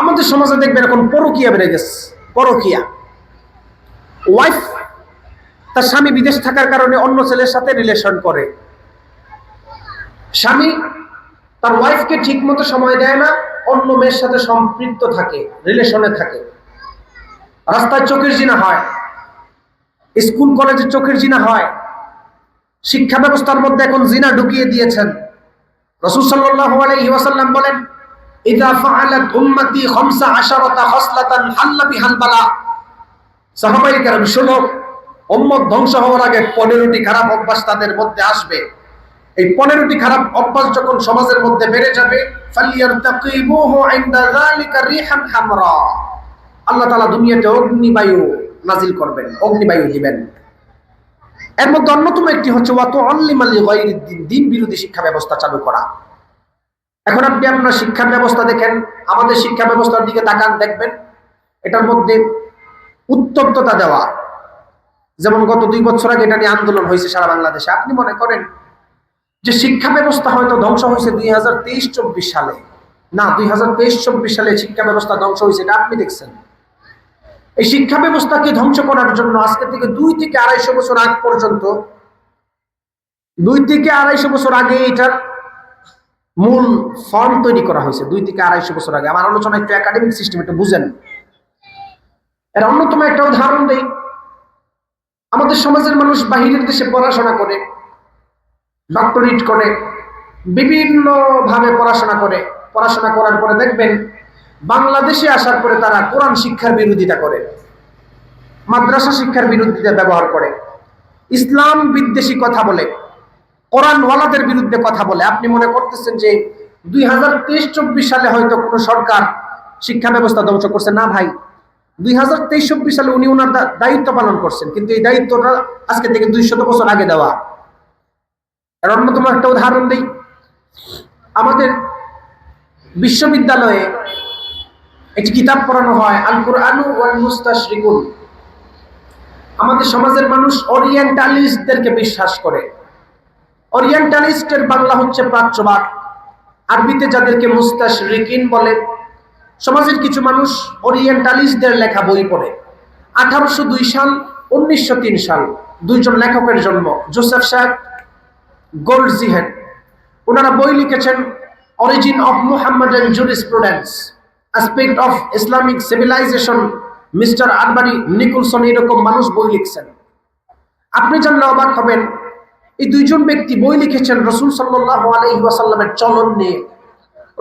আমাদের সমাজে দেখবেন এখন পরকিয়া বেড়ে গেছে, পরকিয়া। ওয়াইফ তার স্বামী বিদেশ থাকার কারণে অন্য ছেলের সাথে রিলেশন করে। স্বামী তার ওয়াইফকে ঠিক মতো সময় দেয় না, অন্য মেয়ের সাথে সম্পৃক্ত থাকে রিলেশনে থাকে। রাস্তায় চোখের জিনা হয় স্কুল কলেজে চোখের জিনা হয়। শিক্ষা ব্যবস্থার মধ্যে এখন জিনা ঢুকিয়ে দিয়েছেন। রসুল সাল্লাল্লাহু আলাইহি ওয়াসাল্লাম বলেন ধ্বংস হওয়ার আগে 15টি খারাপ অভ্যাস তাদের মধ্যে আসবে। এই 15টি খারাপ অভ্যাস যখন সমাজের মধ্যে বেড়ে যাবে হামরা। আল্লাহ দুনিয়াতে অগ্নিবায়ু নাজিল করবেন অগ্নিবায়ু দিবেন। এর মধ্যে অন্যতম একটি হচ্ছে দিন বিরোধী শিক্ষা ব্যবস্থা চালু করা। এখন আপনি আপনার শিক্ষা ব্যবস্থা দেখেন, আমাদের শিক্ষা ব্যবস্থার দিকে তাকান, দেখবেন, এটার মধ্যে উত্তপ্ততা দেওয়া। যেমন গত দুই বছর আগে এটা নিয়ে আন্দোলন হয়েছে সারা বাংলাদেশে। আপনি মনে করেন যে শিক্ষা ব্যবস্থা হয়তো ধ্বংস হয়েছে দুই হাজার তেইশ চব্বিশ সালে। না, দুই হাজার তেইশ চব্বিশ সালে শিক্ষা ব্যবস্থা ধ্বংস হয়েছে, এটা আপনি দেখছেন। এই শিক্ষা ব্যবস্থাকে ধ্বংস করার জন্য আজকে থেকে দুই থেকে আড়াইশো বছর আগ পর্যন্ত, দুই থেকে আড়াইশো বছর আগে এটার মূল ফর্ম তৈরি করা হয়েছে দুই থেকে আড়াইশো বছর আগে। আমার আলোচনা একটু একাডেমিক সিস্টেম একটু বুঝেন। এর অন্যতম একটা উদাহরণ দেই। আমাদের সমাজের মানুষ বাহিরের দেশে পড়াশোনা করে ডক্টরেট করে বিভিন্ন ভাবে পড়াশোনা করে। পড়াশোনা করার পরে দেখবেন, বাংলাদেশে আসার পরে তারা কোরআন শিক্ষার বিরোধিতা করে, মাদ্রাসা শিক্ষার বিরোধিতা ব্যবহার করে, ইসলাম বিদ্বেষী কথা বলে। কোরআনওয়ালাদের বিরুদ্ধে কথা বলে। আপনি মনে করতেছেন যে দুই হাজার তেইশ চব্বিশ সালে হয়তো কোনো সরকার শিক্ষা ব্যবস্থা ধ্বংস করছে? না ভাই। দুই হাজার তেইশ চব্বিশ সালে উনি ওনার দায়িত্ব পালন করছেন। কিন্তু এই দায়িত্বটা আজকে থেকে দুইশত বছর আগে দেওয়া। এর অন্যতম একটা উদাহরণ দিই। আমাদের বিশ্ববিদ্যালয়ে একটি কিতাব পড়ানো হয় আল কুরআনু ওয়াল মুস্তাশরিকুন আমাদের সমাজের মানুষ ওরিয়েন্টালিস্টদেরকে বিশ্বাস করে। ওরিয়েন্টালিস্টের বাংলা হচ্ছে প্রাচ্যবাদ। আরবিতে যাদেরকে মুস্তাশরিকিন বলে, সমাজের কিছু মানুষ ওরিয়েন্টালিস্টদের লেখা বই পড়ে। আঠারোশো দুই সাল, উনিশশো তিন সাল, দুইজন লেখকের জন্ম, জোসেফ সাহেব গোল্ড জিহেড ওনারা বই লিখেছেন origin of Muhammad and jurisprudence aspect of Islamic civilization mister Arberry Nicholson এরকম মানুষ বই লিখছেন। আপনি জানলে অবাক হবেন এই দুইজন ব্যক্তি বই লিখেছেন রসুল সাল্লাহ আলহি ওয়াসাল্লামের চলন নিয়ে,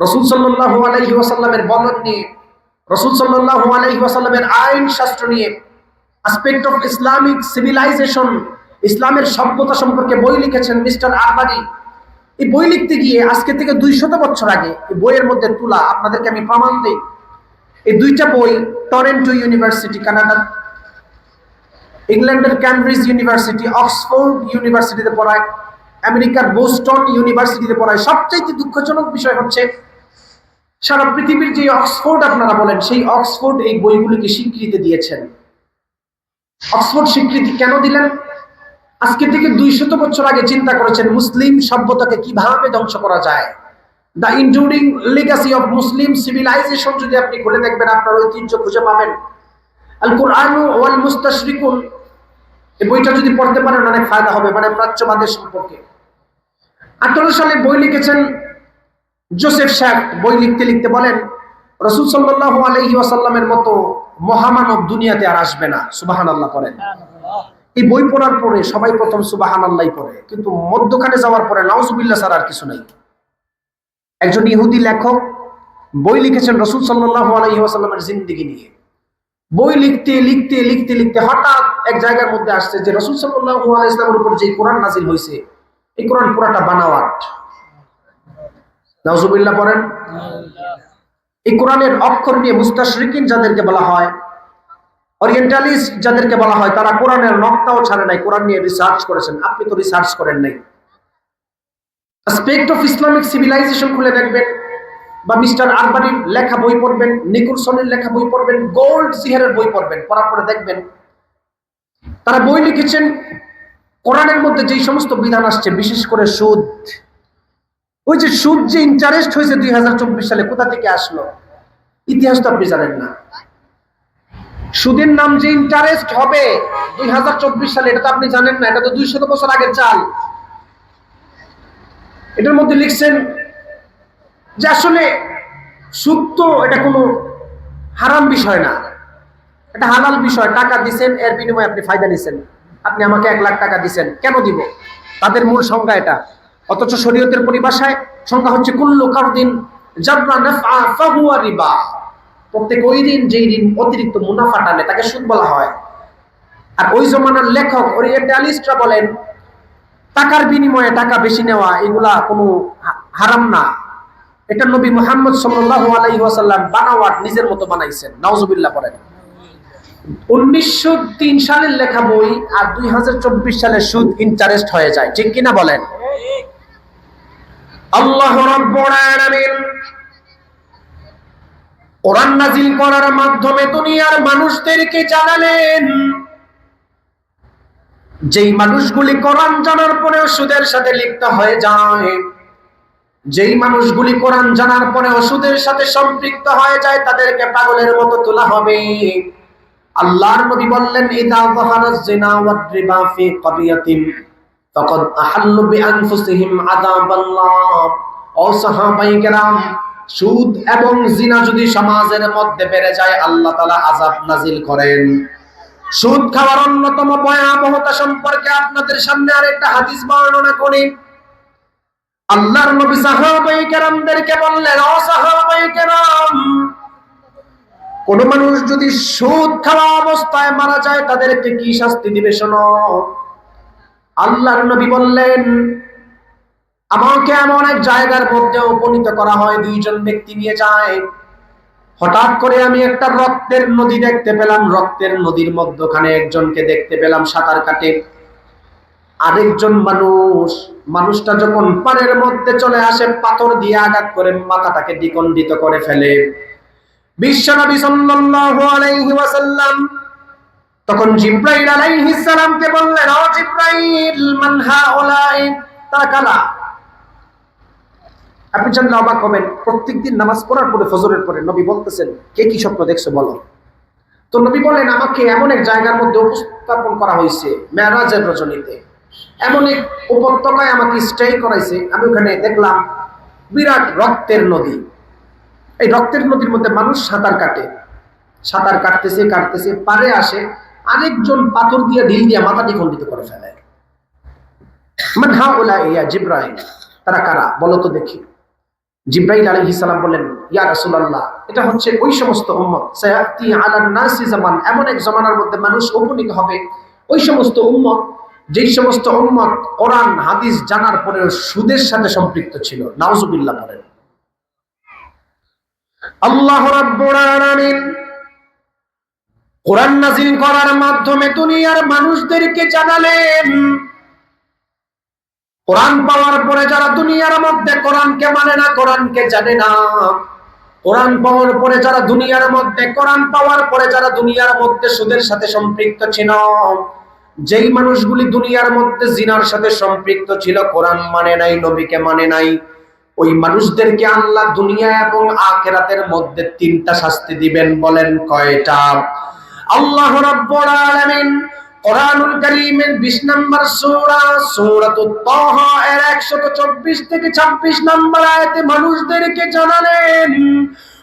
রসুল সাল্লাহ আলহি ওয়াসাল্লামের বলন নিয়ে, রসুল সাল্লাহ আলহি ওয়াসাল্লামের আইন শাস্ত্র নিয়ে অ্যাসপেক্ট অফ ইসলামিক সিভিলাইজেশন ইসলামের সভ্যতা সম্পর্কে বই লিখেছেন মিস্টার আরবারি এই বই লিখতে গিয়ে আজকে থেকে দুই শত বছর আগে এই বইয়ের মধ্যে তুলা, আপনাদেরকে আমি প্রমাণ দিই। এই দুইটা বই টরেন্টো ইউনিভার্সিটি, কানাডার ইংল্যান্ডের ক্যামব্রিজ ইউনিভার্সিটি অক্সফোর্ড ইউনিভার্সিটিতে পড়ায় আমেরিকার বোস্টন ইউনিভার্সিটিতে পড়ায়। সবচাইতে দুঃখজনক বিষয় হচ্ছে, সারা পৃথিবীর যে অক্সফোর্ড আপনারা বলেন, সেই অক্সফোর্ড এই বইগুলিকে স্বীকৃতি দিয়েছেন। অক্সফোর্ড স্বীকৃতি কেন দিলেন? আজকে থেকে দুই শত বছর আগে চিন্তা করেছেন, মুসলিম সভ্যতাকে কীভাবে ধ্বংস করা যায়? The including legacy of Muslim civilization যদি আপনি খুলে দেখবেন, আপনার ঐতিহ্য খুঁজে পাবেন। আল কোরআন ওয়াল মুস্তাশরিকুন এই বইটা যদি পড়তে পারেন, অনেক ফায়দা হবে মানে প্রাচ্যবাদের সম্পর্কে। আঠারো সালে বই লিখেছেন জোসেফ শেখ বই লিখতে লিখতে বলেন, রসুল সাল্লাহ আলহি ওয়াসাল্লামের মতো মহামানব দুনিয়াতে আর আসবে না। সুবাহান আল্লাহ করেন এই বই পড়ার পরে সবাই প্রথম সুবাহান আল্লাহ পড়ে, কিন্তু মধ্যখানে যাওয়ার পরে নাউজুবিল্লাহ ছাড়া আর কিছু নাই। একজন ইহুদি লেখক বই লিখেছেন রসুল সাল্লাহ আলহি ওয়াসাল্লামের জিন্দিগি নিয়ে। বই লিখতে লিখতে লিখতে লিখতে হঠাৎ এক জায়গার মধ্যে আসছে যে রসুল সাল্লাহ ইসলামের উপর যে কোরআন নাজিল হয়েছে, এই কোরআন পুরাটা বানাওয়াট নাউজুবিল্লাহ পড়েন। এই কোরআনের অক্ষর নিয়ে মুস্তাশরিকিন যাদেরকে বলা হয় ওরিয়েন্টালিস্ট যাদেরকে বলা হয়, তারা কোরআনের নকটাও ছাড়ে নাই, কোরআন নিয়ে রিসার্চ করেছেন। আপনি তো রিসার্চ করেন নাই। অ্যাসপেক্ট অফ ইসলামিক সিভিলাইজেশন খুলে দেখবেন। বা মিস্টার আরবানির লেখা বই পড়বেন নিকুলসনের লেখা বই পড়বেন, গোল্ড সিহারের বই পড়বেন পড়ার পরে দেখবেন। তারা বই লিখেছেন, কোরআনের মধ্যে যেই সমস্ত বিধান আসছে, বিশেষ করে সুদ। ওই যে সুদ যে ইন্টারেস্ট হয়েছে দুই হাজার চব্বিশ সালে, কোথা থেকে আসলো? ইতিহাস তো আপনি জানেন না। সুদের নাম যে ইন্টারেস্ট হবে দুই হাজার চব্বিশ সালে, এটা তো আপনি জানেন না, এটা তো দুই বছর আগের চাল। এটার মধ্যে লিখছেন যে আসলে সুদ তো এটা কোনো হারাম বিষয় না। এটা হালাল বিষয়। টাকা দিছেন, এর বিনিময়ে আপনি ফায়দা নিছেন। আপনি আমাকে এক লাখ টাকা দিছেন, কেন দিব? তাদের মূল সংজ্ঞা এটা। অথচ শরীয়তের পরিভাষায় সংজ্ঞা হচ্ছে, কুল্লু কারদিন রিবা। প্রত্যেক ওই দিন যেই দিন অতিরিক্ত মুনাফা টানে, তাকে সুদ বলা হয়। আর ওই জমানার লেখক বলেন, টাকার বিনিময়ে টাকা বেশি নেওয়া, এগুলা কোনো হারাম না। এটা নবী মুহাম্মদ সাল্লাল্লাহু আলাইহি ওয়াসাল্লাম বানাওয়াট নিজের মতো বানাইছেন। নাউজুবিল্লাহ পড়েন। উনিশশো তিন সালের লেখা বই আর দুই সালের সুদ ইন্টারেস্ট হয়ে যায়। ঠিক কিনা বলেন? আল্লাহ কোরআন নাজিল করার মাধ্যমে দুনিয়ার মানুষদেরকে জানালেন, যেই মানুষগুলি কোরআন জানার পরেও সুদের সাথে লিপ্ত হয়ে যায় যেই মানুষগুলি কোরআন জানার পরে ওষুধের সাথে সম্পৃক্ত হয়ে যায়, তাদেরকে পাগলের মতো তোলা হবে। আল্লাহর নবী বললেন, ইদা যাহারা যিনা ওয়াদ রিবা ফি ক্বরিয়াতিন ফাকাদ আহাল্লু বিআনফুসিহিম আযাবাল্লাহ। ও সাহাবায়ে কেরাম, সুদ এবং জিনা যদি সমাজের মধ্যে বেড়ে যায়, আল্লাহ তাআলা আযাব নাজিল করেন। সুদ খাওয়ার অন্যতম ভয়াবহতা সম্পর্কে আপনাদের সামনে আরেকটা হাদিস বর্ণনা করি। আল্লাহর নবী সাহাবায়ে কেরামদেরকে বললেন, ও সাহাবায়ে কেরাম কোন মানুষ যদি সুদ খাওয়া অবস্থায় মারা যায়, তাদেরকে কি শাস্তি দিবে শোনো? আল্লাহর নবী বললেন, আমাকে এমন এক জায়গার মধ্যে উপনীত করা হয়, দুইজন ব্যক্তি নিয়ে যায়। হঠাৎ করে আমি একটা রক্তের নদী দেখতে পেলাম, রক্তের নদীর মধ্যখানে একজনকে দেখতে পেলাম সাঁতার কাটে। আরেকজন মানুষ, মানুষটা যখন পাড়ের মধ্যে চলে আসে, পাথর দিয়ে আঘাত করে, মাথাটাকে দ্বিখণ্ডিত করে ফেলে। তখন প্রত্যেকদিন নামাজ পড়ার পরে পরে নবী বলতেছেন, কে কি স্বপ্ন দেখছ বলো? তো নবী বলেন, আমাকে এমন এক জায়গার মধ্যে উপস্থাপন করা হয়েছে, মেরাজের রজনীতে। এমন এক উপত্যকায় আমাকে স্টে করাইছে। আমি ওখানে দেখলাম বিরাট রক্তের নদী। এই রক্তের নদীর মধ্যে মানুষ সাঁতার কাটে। সাঁতার কাটতেছে কাটতেছে, পারে আসে, আরেকজন পাথর দিয়ে, ঢিল দিয়ে মাথাটি খণ্ডিত করে ফেলে। মান হা ওলা ইয়া জিব্রাইল, তারা কারা? বলো তো দেখি। জিব্রাইল আলাইহিস সালাম বললেন, ইয়া রাসূলুল্লাহ, এটা হচ্ছে ওই সমস্ত উম্মত। সায়াতি আলান নাসি জামান, এমন এক জামানার মধ্যে মানুষ উপনীত হবে। ওই সমস্ত উম্মত যেই সমস্ত উম্মত কোরআন, হাদিস জানার পরেও সুদের সাথে সম্পৃক্ত ছিল। নাউজুবিল্লাহ বলেন আল্লাহ রাব্বুল আলামিন কোরআন নাজিল করার মাধ্যমে দুনিয়ার মানুষদেরকে জানালেন, কোরআন পাওয়ার পরে যারা দুনিয়ার মধ্যে কোরআনকে মানে না, কোরআনকে জানে না, কোরআন পাওয়ার পরে যারা দুনিয়ার মধ্যে, কোরআন পাওয়ার পরে যারা দুনিয়ার মধ্যে সুদের সাথে সম্পৃক্ত ছিল যেই মানুষগুলি দুনিয়ার মধ্যে জিনার সাথে সম্পৃক্ত ছিল, কোরআন মানে নাই, নবীকে মানে নাই, ওই মানুষদেরকে আল্লাহ দুনিয়া এবং আখেরাতের মধ্যে তিনটা শাস্তি দিবেন বলেন কয়টা? আল্লাহ রাব্বুল আলামিন কোরআনুল কারীমের 20 নম্বর সূরা সূরাতুত তাহা এর 124 থেকে 26 নম্বর আয়াতে মানুষদেরকে জানালেন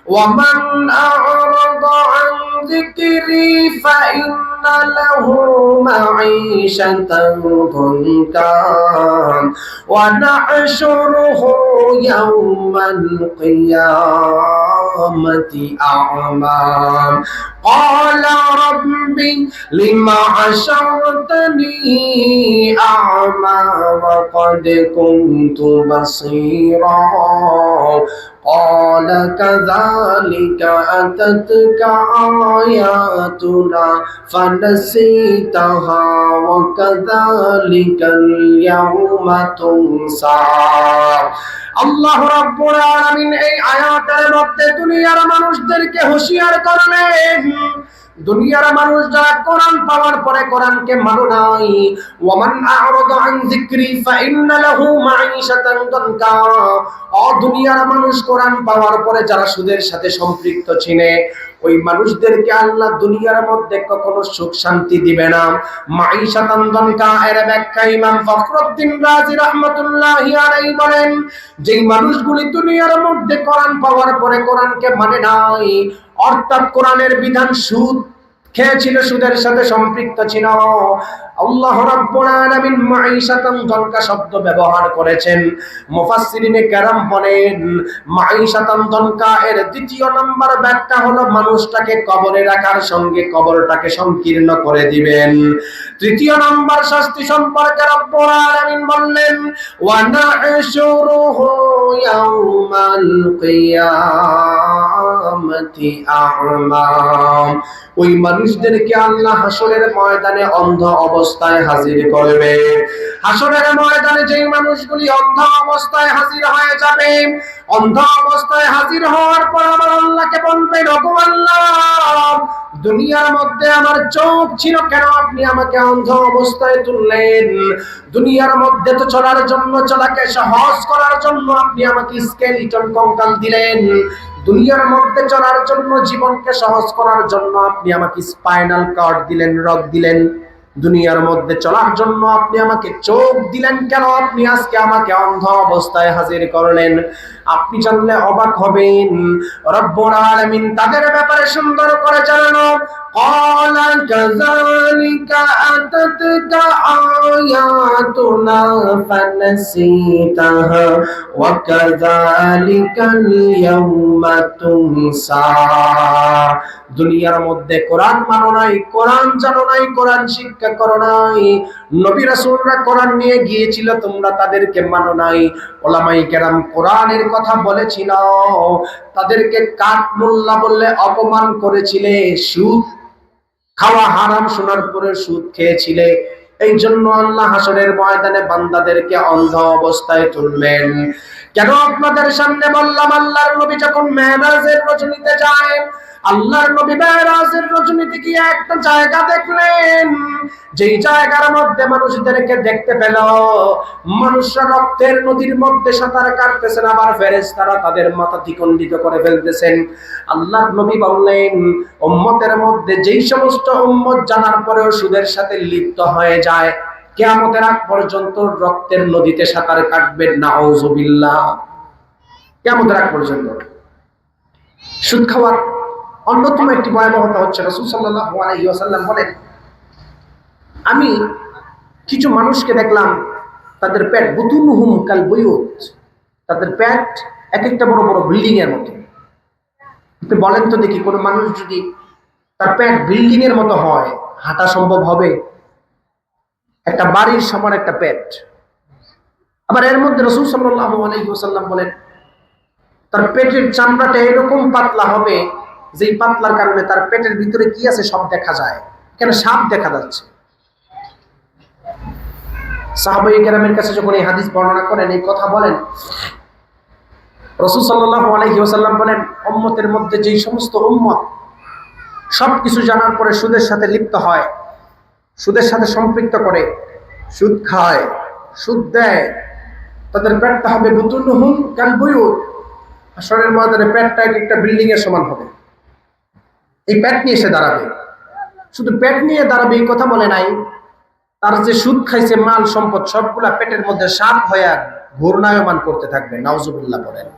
ওয়ামান আ'রাদা আন যিকরি ফা له معيشة ضنكا ونحشره يوم القيامة أعمى قال رب لم حشرتني أعمى وقد كنت بصيرا قال كذلك أتتك آياتنا فنسيتها وكذلك اليوم تنسى আল্লাহ রাব্বুল আলামিন এই আয়াতের মধ্যে দুনিয়ার মানুষদেরকে হুঁশিয়ার করলেন দুনিয়ার মানুষ যারা কোরআন পাওয়ার পরে কোরআনকে মানো নাই, ওয়ামান আ'রাদা আন যিকরি ফাইন্না লাহু মাঈশাতান অ দুনিয়ার মানুষ কোরআন পাওয়ার পরে যারা সুদের সাথে সম্পৃক্ত ছিনে ওই মানুষদেরকে আল্লাহ দুনিয়ার মধ্যে কখনো সুখ শান্তি দিবে না। এর ব্যাখ্যা ইমাম রাহমাতুল্লাহি আলাইহি বলেন যে মানুষগুলি দুনিয়ার মধ্যে কোরআন পাওয়ার পরে কোরআনকে মানে নাই, অর্থাৎ কোরআনের বিধান সুদ খেয়েছিল, সুদের সাথে সম্পৃক্ত ছিল আল্লাহ রাব্বুল আলামিন শব্দ ব্যবহার করেছেন। নাম্বার ব্যাখ্যা মানুষটাকে কবরে রাখার সঙ্গে কবরটাকে সংকীর্ণ করে দিবেন। তৃতীয় নাম্বার শাস্তি সম্পর্কে বললেন, ওয়া ওই মানুষদেরকে আল্লাহ হাসরের ময়দানে অন্ধ অবস্থায় হাজির করবে। হাসরের ময়দানে যেই মানুষগুলি অন্ধ অবস্থায় হাজির হয়ে যাবে, অন্ধ অবস্থায় হাজির হওয়ার পর আমার আল্লাহকে বলবে আল্লাহ, দুনিয়ার মধ্যে আমার চোখ ছিল, কেন আপনি আমাকে অন্ধ অবস্থায় তুললেন? দুনিয়ার মধ্যে তো চলার জন্য, চলাকে সহজ করার জন্য আপনি আমাকে স্কেলিটন কঙ্কাল দিলেন। দুনিয়ার মধ্যে চলার জন্য, জীবনকে সহজ করার জন্য আপনি আমাকে স্পাইনাল কার্ড দিলেন রক দিলেন। দুনিয়ার মধ্যে চলার জন্য আপনি আমাকে চোখ দিলেন কেন? আপনি আজকে আমাকে অন্ধ অবস্থায় হাজির করলেন। আপনি জানলে অবাক হবেন। রব্বুল আলামিন তাদের ব্যাপারে সুন্দর করে জানানো। قال كذلك أتتك آياتنا فنسيتها وكذلك اليوم تنسى দুনিয়ার মধ্যে কোরআন মানো নাই কোরআন জানো নাই কোরআন শিক্ষা করো নাই নবী রাসূলরা কোরআন নিয়ে গিয়েছিল তোমরা তাদেরকে মানো নাই ওলামাই কেরাম কোরআনের কথা বলেছিল তাদেরকে কাঠ মোল্লা বললে অপমান করেছিলে সুদ খাওয়া হারাম শোনার পরে সুদ খেয়েছিলে। এই জন্য আল্লাহ হাসরের ময়দানে বান্দাদেরকে অন্ধ অবস্থায় তুলবেন কেন আপনাদের সামনে বললাম, আল্লাহর নবী যখন মেহরাজের রজনীতে যায়, আল্লাহর নবী মেহরাজের রজনীতে গিয়ে একটা জায়গা দেখলেন, যেই জায়গার মধ্যে মানুষদেরকে দেখতে পেল, মানুষরা রক্তের নদীর মধ্যে সাঁতার কাটতেছেন, আবার ফেরেশতারা তাদের মাথা দ্বিখণ্ডিত করে ফেলতেছেন। আল্লাহর নবী বললেন, উম্মতের মধ্যে যেই সমস্ত উম্মত জানার পরেও সুদের সাথে লিপ্ত হয়ে যায় কেয়ামতের আগ পর্যন্ত রক্তের নদীতে সাঁতার কাটবেন না ঔজবিল্লাহ কেয়ামতের আগ পর্যন্ত। সুদ খাওয়ার অন্যতম একটি ভয়াবহতা হচ্ছে রসুল সাল্লাহ আলাইসাল্লাম বলেন, আমি কিছু মানুষকে দেখলাম, তাদের পেট বুতুনুহুম কাল বইয়ত তাদের প্যাট এক একটা বড় বড় বিল্ডিং এর মতো। বলেন তো দেখি কোনো মানুষ যদি তার প্যাট বিল্ডিং এর মতো হয়, হাঁটা সম্ভব হবে? একটা বাড়ির সমান একটা পেট। আবার এর মধ্যে রসুল সাল্লাহ বলেন, তার পেটের চামড়াটা এরকম পাতলা হবে, যেই পাতলার কারণে তার পেটের ভিতরে কি আছে সব দেখা যায়। কেন সাপ দেখা যাচ্ছে। সাহাবাই কেরামের কাছে যখন এই হাদিস বর্ণনা করেন, এই কথা বলেন, রসুল সাল্লাহ আলহি ওসাল্লাম বলেন, উম্মতের মধ্যে যেই সমস্ত উম্মত সব কিছু জানার পরে সুদের সাথে লিপ্ত হয় সুদের সাথে সম্পৃক্ত করে, সুদ খায়, সুদ দেয়, তাদের পেটটা হবে নতুন হুম কাল বইউর আসরের ময়দানে পেটটা এক একটা বিল্ডিং এর সমান হবে। এই পেট নিয়ে এসে দাঁড়াবে। শুধু পেট নিয়ে দাঁড়াবে এই কথা বলে নাই। তার যে সুদ খাইছে, মাল, সম্পদ, সবগুলা পেটের মধ্যে সাপ হয়ে ঘূর্ণায়মান করতে থাকবে নাউজুবিল্লাহ বলেন।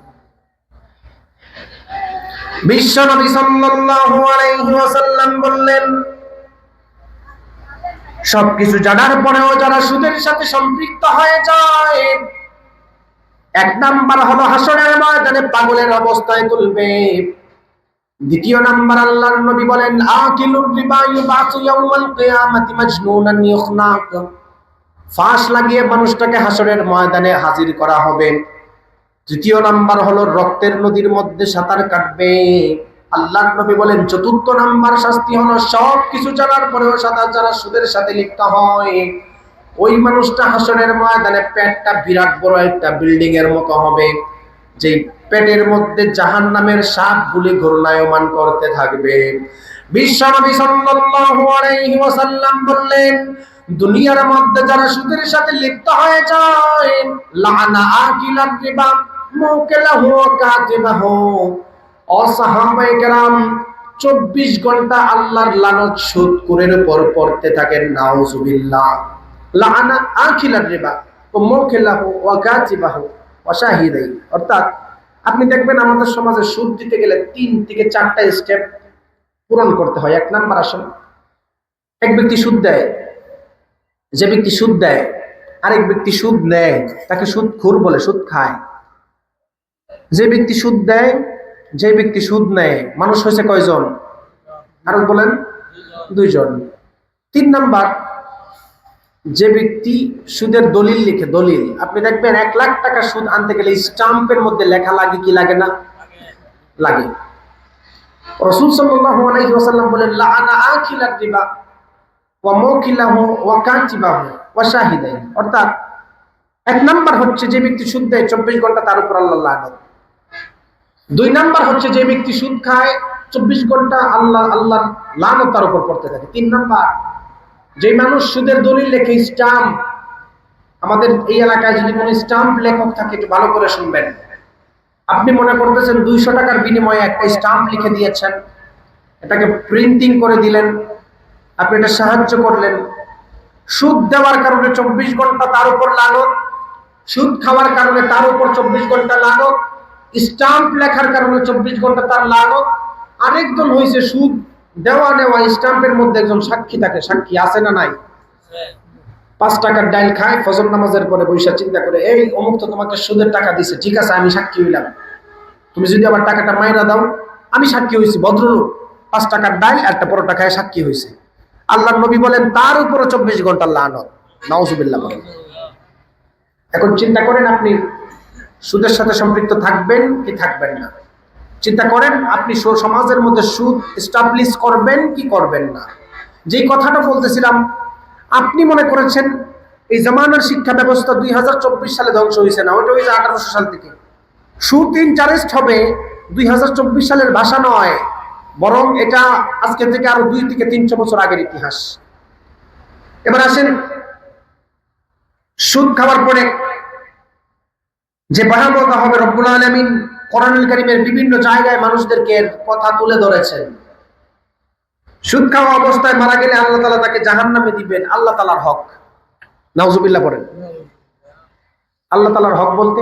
বিশ্ব নবী সাল্লাল্লাহু আলাইহি ওয়াসাল্লাম বললেন সবকিছু জানার পরেও যারা সুদের সাথে সম্পৃক্ত হয়ে যায়, এক নাম্বার হলো হাসরের ময়দানে পাগলের অবস্থায় তুলবে। দ্বিতীয় নাম্বার আল্লাহর নবী বলেন, আকিলুর রিবা ইউবাসু ইয়াউমাল কিয়ামাতি মাজনুনান ইউখনাক। ফাঁস লাগিয়ে মানুষটাকে হাসরের ময়দানে হাজির করা হবে। তৃতীয় নাম্বার হলো রক্তের নদীর মধ্যে সাঁতার কাটবে। আল্লাহর নবী বলেন, চতুর্থ নাম্বার শাস্তি হলো সব কিছু জানার পরেও সাঁতার যারা সুদের সাথে লিপ্ত হয়। ওই মানুষটা হাসরের ময়দানে পেটটা বিরাট বড় একটা বিল্ডিং এর মতো হবে যে পেটের মধ্যে জাহান নামের সাপগুলি ঘূর্ণায়মান করতে থাকবে। বিশ্বনবী সাল্লাল্লাহু আলাইহি ওয়াসাল্লাম বললেন, দুনিয়ার মধ্যে যারা সুদের সাথে লিপ্ত হয়ে যায়, লানা আকিলার রিবা ওয়া কাতিবাহু ও সাহাবায়ে চব্বিশ ঘণ্টা আল্লাহর লানত সুদ কুরের উপর পড়তে থাকেন, নাউজুবিল্লাহ। লানা আখিলার রিবা ও মুকিলাহু ওয়া কাতিবাহু ওয়া শাহিদাই অর্থাৎ আপনি দেখবেন আমাদের সমাজে সুদ দিতে গেলে তিন থেকে চারটা স্টেপ পূরণ করতে হয়। এক নাম্বার আসেন এক ব্যক্তি সুদ দেয়, যে ব্যক্তি সুদ দেয়, আরেক ব্যক্তি সুদ নেয়, তাকে সুদ খুর বলে, সুদ খায়। যে ব্যক্তি সুদ দেয় যে ব্যক্তি সুদ নেয়, মানুষ হয়েছে কয়জন? আরও বলেন, দুইজন। তিন নাম্বার, যে ব্যক্তি সুদের দলিল লিখে, দলিল। আপনি দেখবেন এক লাখ টাকা সুদ আনতে গেলে স্টাম্পের মধ্যে লেখা লাগে কি লাগে না? লাগে। রসুল ওয়াসাল্লাম বলেন অর্থাৎ এক নাম্বার হচ্ছে যে ব্যক্তি সুদ দেয়, চব্বিশ ঘণ্টা তার উপর আল্লাহ দুই নাম্বার হচ্ছে যে ব্যক্তি সুদ খায়, চব্বিশ ঘণ্টা আল্লাহ আল্লাহ লানত তার উপর পড়তে থাকে। তিন নাম্বার, যে মানুষ সুদের দলিল লেখে, স্টাম্প। আমাদের এই এলাকায় যদি কোনো স্টাম্প লেখক থাকে, একটু ভালো করে শুনবেন। আপনি মনে করতেছেন দুইশো টাকার বিনিময়ে একটা স্টাম্প লিখে দিয়েছেন। এটাকে প্রিন্টিং করে দিলেন। আপনি এটা সাহায্য করলেন। সুদ দেওয়ার কারণে চব্বিশ ঘণ্টা তার উপর লালত সুদ খাওয়ার কারণে তার উপর চব্বিশ ঘণ্টা লালত স্টাম্প লেখার কারণে চব্বিশ ঘণ্টা তার লালত আরেকজন হয়েছে সুদ। দেওয়া নেওয়া স্টাম্পের মধ্যে একজন সাক্ষী থাকে। সাক্ষী আছে না নাই? পাঁচ টাকার ডাইল খায় ফজর নামাজের পরে বৈশা চিন্তা করে এই অমুক তো তোমাকে সুদের টাকা দিছে ঠিক আছে আমি সাক্ষী হইলাম। তুমি যদি আমার টাকাটা মাইনা দাও আমি সাক্ষী হয়েছি ভদ্রলোক। পাঁচ টাকার ডাইল একটা বড় টাকায় সাক্ষী হয়েছে আল্লাহ নবী বলেন তার উপরে চব্বিশ ঘণ্টা লানত। নাউজুবিল্লাহ বলেন। এখন চিন্তা করেন আপনি সুদের সাথে সম্পৃক্ত থাকবেন কি থাকবেন না? চিন্তা করেন, আপনি সমাজের মধ্যে সুদ এস্টাবলিশ করবেন কি করবেন না? যেই কথাটা বলতেছিলাম, আপনি মনে করেছেন এই জামানার শিক্ষা ব্যবস্থা দুই হাজার চব্বিশ সালে ধ্বংস হয়েছে না? ওইটা হয়েছে আঠারোশো সাল থেকে। সুদ ইন্টারেস্ট হবে দুই হাজার চব্বিশ সালের ভাষা নয়, বরং এটা আজকে থেকে আরও দুই থেকে তিনশো বছর আগের ইতিহাস। এবার আসেন, সুদ খাওয়ার পরে যে ভয়াবহতা হবে রব্বুল আলমিন কোরআনুল করিমের বিভিন্ন জায়গায় মানুষদেরকে কথা তুলে ধরেছেন সুদ খাওয়া অবস্থায় মারা গেলে আল্লাহ তালা তাকে জাহান নামে দিবেন, আল্লাহ তালার হক। নাউজুবিল্লাহ পড়েন। আল্লাহ তালার হক বলতে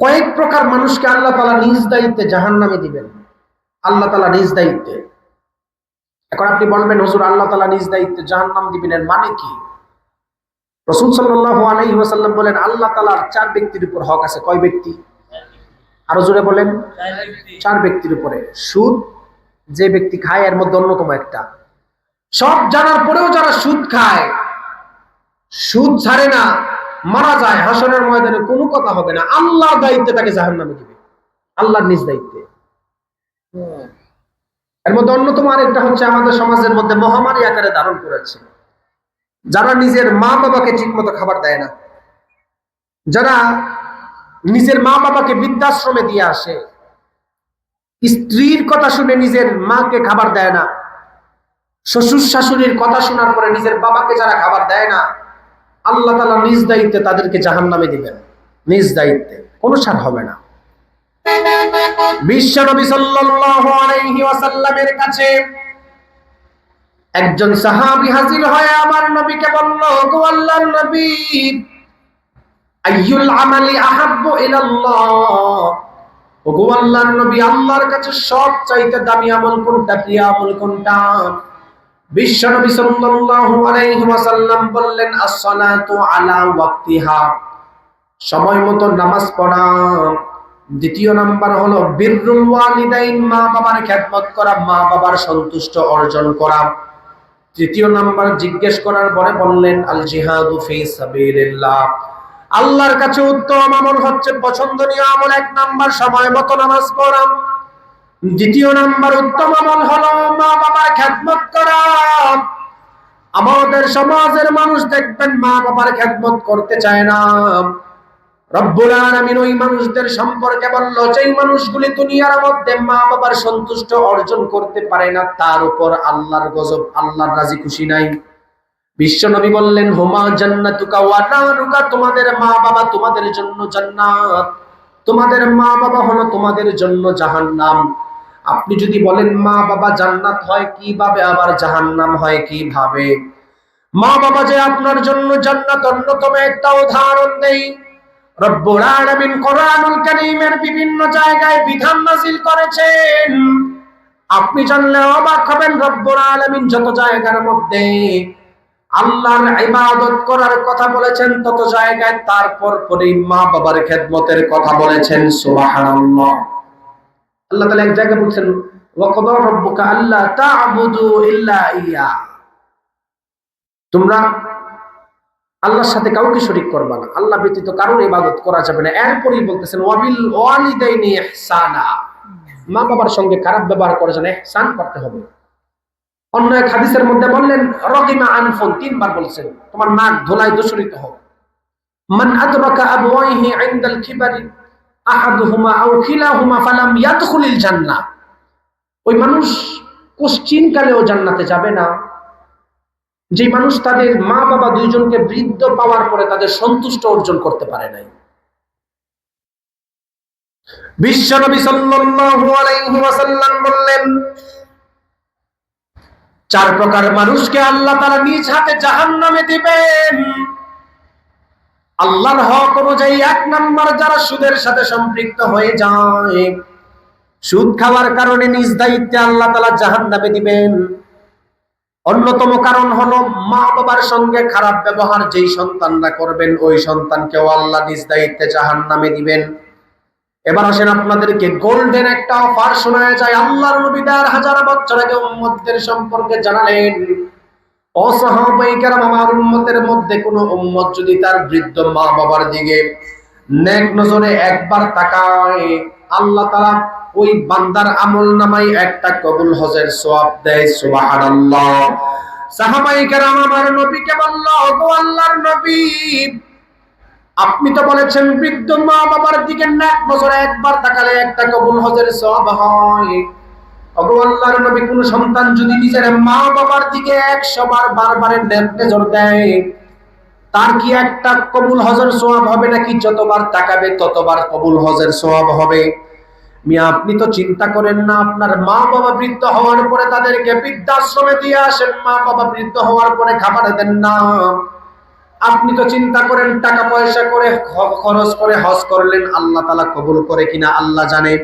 কয়েক প্রকার মানুষকে আল্লাহ তালা নিজ দায়িত্বে জাহান নামে দিবেন। আল্লাহ তালা নিজ দায়িত্বে। এখন আপনি বলবেন, হুজুর, আল্লাহ তালা নিজ দায়িত্বে জাহান নাম দিবেন এর মানে কি? রসুল সাল্লাহ আলাইহি ওয়াসাল্লাম বলেন, আল্লাহ তালার চার ব্যক্তির উপর হক আছে। কয় ব্যক্তি? আরও জোরে বলেন। চার ব্যক্তির উপরে। সুদ, যে ব্যক্তি খায়, এর মধ্যে অন্যতম একটা। সব জানার পরেও যারা সুদ খায়, সুদ ছাড়ে না, মারা যায় হাসনের ময়দানে, কোনো কথা হবে না। আল্লাহ দায়িত্বে তাকে জাহান নামে দিবে। আল্লাহর নিজ দায়িত্বে। এর মধ্যে অন্যতম আরেকটা হচ্ছে আমাদের সমাজের মধ্যে মহামারী আকারে ধারণ করেছে। যারা নিজের মা বাবাকে ঠিক মতো খাবার দেয় না, যারা নিজের মা বাবাকে বৃদ্ধাশ্রমে দিয়ে আসে, স্ত্রীর কথা শুনে নিজের মাকে খাবার দেয় না শ্বশুর শাশুড়ির কথা শোনার পরে নিজের বাবাকে যারা খাবার দেয় না, আল্লাহ তালা নিজ দায়িত্বে তাদেরকে জাহান নামে দিবেন। নিজ দায়িত্বে, কোনো হবে না। বিশ্ব নবী সাল্লাল্লাহু আলাইহি ওয়াসাল্লামের কাছে একজন সাহাবি হাজির হয় আমার নবীকে বলল, গো আল্লাহর নবী, আইয়ুল আমালি আহাব্বু ইলাল্লাহ। ওগো আল্লাহর নবী, আল্লাহর কাছে সব চাইতে দামি আমল কোনটা, প্রিয় আমল কোনটা? বিশ্ব নবী সাল্লাল্লাহু আলাইহি ওয়াসাল্লাম বললেন as-সালাতু আলা ওয়াক্তিহা। সময় মতো নামাজ পড়া। দ্বিতীয় নাম্বার হলো, বিররুল ওয়ালিদাইন মা বাবার খেদমত করা মা বাবার সন্তুষ্ট অর্জন করা। তৃতীয় নাম্বার জিজ্ঞেস করার পরে বললেন আল জিহাদু ফি সাবিলিল্লাহ। আল্লাহর কাছে উত্তম আমল হচ্ছে পছন্দনীয় আমল, এক নাম্বার সময় মতো নামাজ পড়া। দ্বিতীয় নাম্বার উত্তম আমল হলো মা বাবার খেদমত করা। আমাদের সমাজের মানুষ দেখবেন মা বাবার খেদমত করতে চায় না। রব্বুল আলামিন ওই মানুষদের সম্পর্কে বলল, যেই মানুষগুলি দুনিয়ার মধ্যে মা বাবার সন্তুষ্ট অর্জন করতে পারে না, তার উপর গজব রাজি খুশি নাই। বিশ্বনবী বললেন, হুমা জান্নাতুকা তোমাদের মা বাবা তোমাদের জন্য জান্নাত। তোমাদের মা বাবা হলো তোমাদের জন্য জাহান্নাম। আপনি যদি বলেন মা বাবা জান্নাত হয় কীভাবে আবার জাহান্নাম হয় কীভাবে? মা বাবা যে আপনার জন্য জান্নাত, অন্যতম একটা উদাহরণ দেই। রব্বুল আলামিন কোরআনুল কারীমের বিভিন্ন জায়গায় বিধান নাযিল করেছেন। আপনি জানলে অবাক হবেন, রব্বুল আলামিন যত জায়গার মধ্যে আল্লাহর ইবাদত করার কথা বলেছেন, তত জায়গায় তারপর পরে মা বাবার খেদমতের কথা বলেছেন। সুবহানাল্লাহ। আল্লাহ তাআলা এক জায়গায় বলছেন, ওয়াকাদা রাব্বুকা আল্লা তা'বুদু ইল্লা ইয়া। তোমরা আল্লাহর সাথে কাউকে শরীক করবা না। আল্লাহ ব্যতীত কারোর ইবাদত করা যাবে না। এরপরই বলতেছেন, ওয়াবিল ওয়ালিদাইনি ইহসানা। মা বাবার সঙ্গে খারাপ ব্যবহার করা যাবে না ইহসান করতে হবে। অন্য এক হাদিসের মধ্যে বললেন, রগিমা আনফুন। তিনবার বলছেন, তোমার নাক ধোলাই দূষিত হোক। মান আদরাকা আবওয়াইহি ইনদাল কিবারি আহাদুহুমা আও কিলাহুমা ফালাম ইয়াদখুলিল জান্নাহ। ওই মানুষ কোশ্চিন কালেও জান্নাতে যাবে না। যে মানুষ তাদের মা বাবা দুইজনকে বৃদ্ধ পাওয়ার পরে তাদের সন্তুষ্ট অর্জন করতে পারে নাই। বললেন, চার প্রকার মানুষকে আল্লাহ তাআলা নিজ হাতে জাহান্নামে দিবেন। আল্লাহর হক অনুযায়ী এক নাম্বার যারা সুদের সাথে সম্পৃক্ত হয়ে যায়, সুদ খাওয়ার কারণে নিজ দায়িত্বে আল্লাহ তাআলা জাহান্নামে দিবেন। অন্যতম কারণ হলো মা বাবার সঙ্গে খারাপ ব্যবহার, যেই সন্তানরা করবেন ওই সন্তানকেও আল্লাহ নিজ দায়িত্বে জাহান নামে দিবেন। এবার আসেন আপনাদেরকে গোল্ডেন একটা অফার শোনা যায়। আল্লাহর নবী দেড় হাজার বছর আগে উম্মতদের সম্পর্কে জানালেন অসাহাবাইকার আমার উম্মতের মধ্যে কোনো উম্মত যদি তার বৃদ্ধ মা বাবার দিকে নেক নজরে একবার তাকায়, আল্লাহ তাআলা ওই বান্দার আমল নামাই একটা কবুল হজের সোয়াব দেয়, সুবহানাল্লাহ। সাহাবাই কেরাম আমার নবীকে বলল, ওগো আল্লাহর নবী, আপনি তো বলেছেন বৃদ্ধ মা বাবার দিকে নাক বছরে একবার তাকালে একটা কবুল হজের সওয়াব হয়। আল্লাহর নবী, কোন সন্তান যদি নিজের মা বাবার দিকে 100 বার বারবারে নজর দেয়, তার কি একটা কবুল হজের সওয়াব হবে নাকি যতবার তাকাবে ততবার কবুল হজের সওয়াব হবে? আপনি তো চিন্তা করেন না, আপনার মা বাবা বৃদ্ধ হওয়ার পরে তাদেরকে বৃদ্ধাশ্রমে দিয়ে আসেন। মা বাবা বৃদ্ধ হওয়ার পরে খাবার দেন না। আপনি তো চিন্তা করেন, টাকা পয়সা করে খরচ করে হজ করলেন, আল্লাহ তালা কবুল করে কিনা আল্লাহ জানে।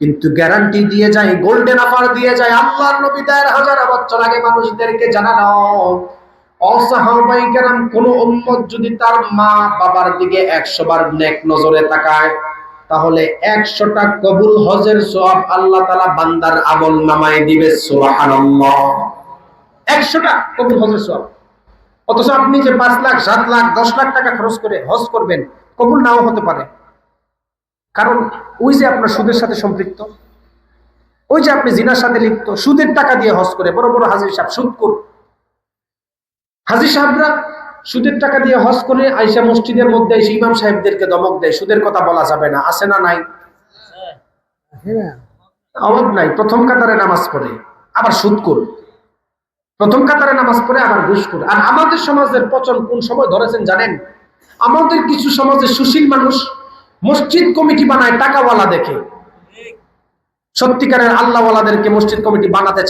কিন্তু গ্যারান্টি দিয়ে যায়, গোল্ডেন অফার দিয়ে যায়, আল্লাহর নবী দেড় হাজার বছর আগে মানুষদেরকে জানানো অসাহাবাই কেরাম কোন উম্মত যদি তার মা বাবার দিকে একশো বার নেক নজরে তাকায় তাহলে একশোটা কবুল হজের সব আল্লাহ তালা বান্দার আমল নামায় দিবে একশোটা কবুল হজের সব অথচ আপনি যে পাঁচ লাখ, সাত লাখ, দশ লাখ টাকা খরচ করে হজ করবেন, কবুল নাও হতে পারে। কারণ ওই যে আপনার সুদের সাথে সম্পৃক্ত, ওই যে আপনি জিনার সাথে লিপ্ত, সুদের টাকা দিয়ে হজ করে, বড় বড় হাজির সাহেব, সুদ করুন হাজির সাহেবরা সুদের টাকা দিয়ে হজ করে আইসা মসজিদের মধ্যে এসে ইমাম সাহেবদেরকে দমক দেয়, সুদের কথা বলা যাবে না, আছে না নাই? অভাব নাই, প্রথম কাতারে নামাজ পড়ে, আবার সুদ কর। প্রথম কাতারে নামাজ পড়ে, আবার ঘুষ করে। আর আমাদের সমাজের পচন কোন সময় ধরেছেন জানেন? আমাদের কিছু সমাজের সুশীল মানুষ মসজিদ কমিটি বানায়, টাকাওয়ালা দেখে। সত্যিকারের আল্লাহওয়ালাদেরকে মসজিদ কমিটি বানাতে